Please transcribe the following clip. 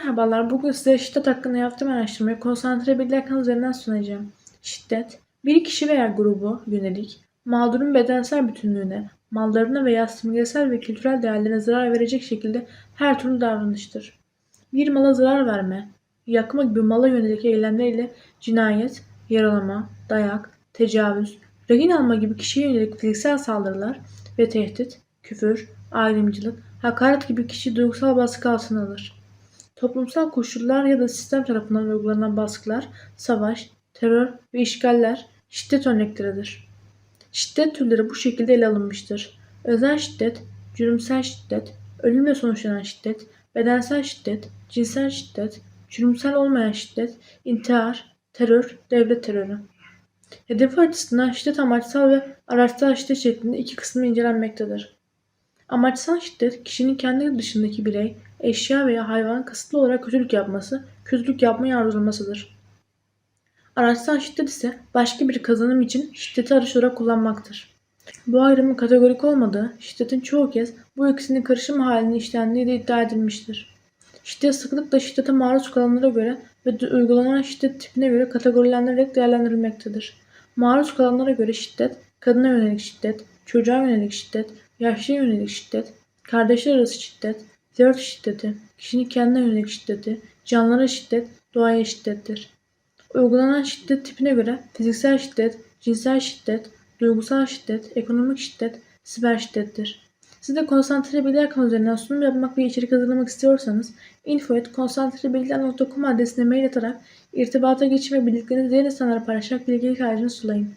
Merhabalar, bugün size şiddet hakkında yaptığım araştırmayı konsantre bilgi hakkında üzerinden sunacağım. Şiddet, bir kişi veya grubu yönelik, mağdurun bedensel bütünlüğüne, mallarına veya simgesel ve kültürel değerlerine zarar verecek şekilde her türlü davranıştır. Bir mala zarar verme, yakma gibi mala yönelik eylemler ile cinayet, yaralama, dayak, tecavüz, rehin alma gibi kişiye yönelik fiziksel saldırılar ve tehdit, küfür, ayrımcılık, hakaret gibi kişi duygusal baskı altına alır. Toplumsal koşullar ya da sistem tarafından uygulanan baskılar, savaş, terör ve işgaller şiddet örnekleridir. Şiddet türleri bu şekilde ele alınmıştır. Özel şiddet, cürümsel şiddet, ölümle sonuçlanan şiddet, bedensel şiddet, cinsel şiddet, cürümsel olmayan şiddet, intihar, terör, devlet terörü. Hedefi açısından şiddet amaçsal ve araçsal şiddet şeklinde iki kısmı incelenmektedir. Amaçsal şiddet, kişinin kendi dışındaki birey, eşya veya hayvan kasıtlı olarak kötülük yapması, kötülük yapmayı arzulamasıdır. Araçsal şiddet ise başka bir kazanım için şiddeti araç olarak kullanmaktır. Bu ayrımın kategorik olmadığı, şiddetin çoğu kez bu ikisinin karışım halinde işlendiği de iddia edilmiştir. Şiddet sıklıkla şiddete maruz kalanlara göre ve uygulanan şiddet tipine göre kategorilendirerek değerlendirilmektedir. Maruz kalanlara göre şiddet, kadına yönelik şiddet, çocuğa yönelik şiddet, yaşlıya yönelik şiddet, kardeşler arası şiddet, flört şiddeti, kişinin kendine yönelik şiddeti, canlılara şiddet, doğaya şiddettir. Uygulanan şiddet tipine göre fiziksel şiddet, cinsel şiddet, duygusal şiddet, ekonomik şiddet, siber şiddettir. Siz de konsantre bilgi hakkında üzerinden sunum yapmak ve içerik hazırlamak istiyorsanız info.konsantrebilgiler.com adresine mail atarak irtibata geçin ve bildiklerinizi diğer insanlara paylaşarak bilgilik harcını sulayın.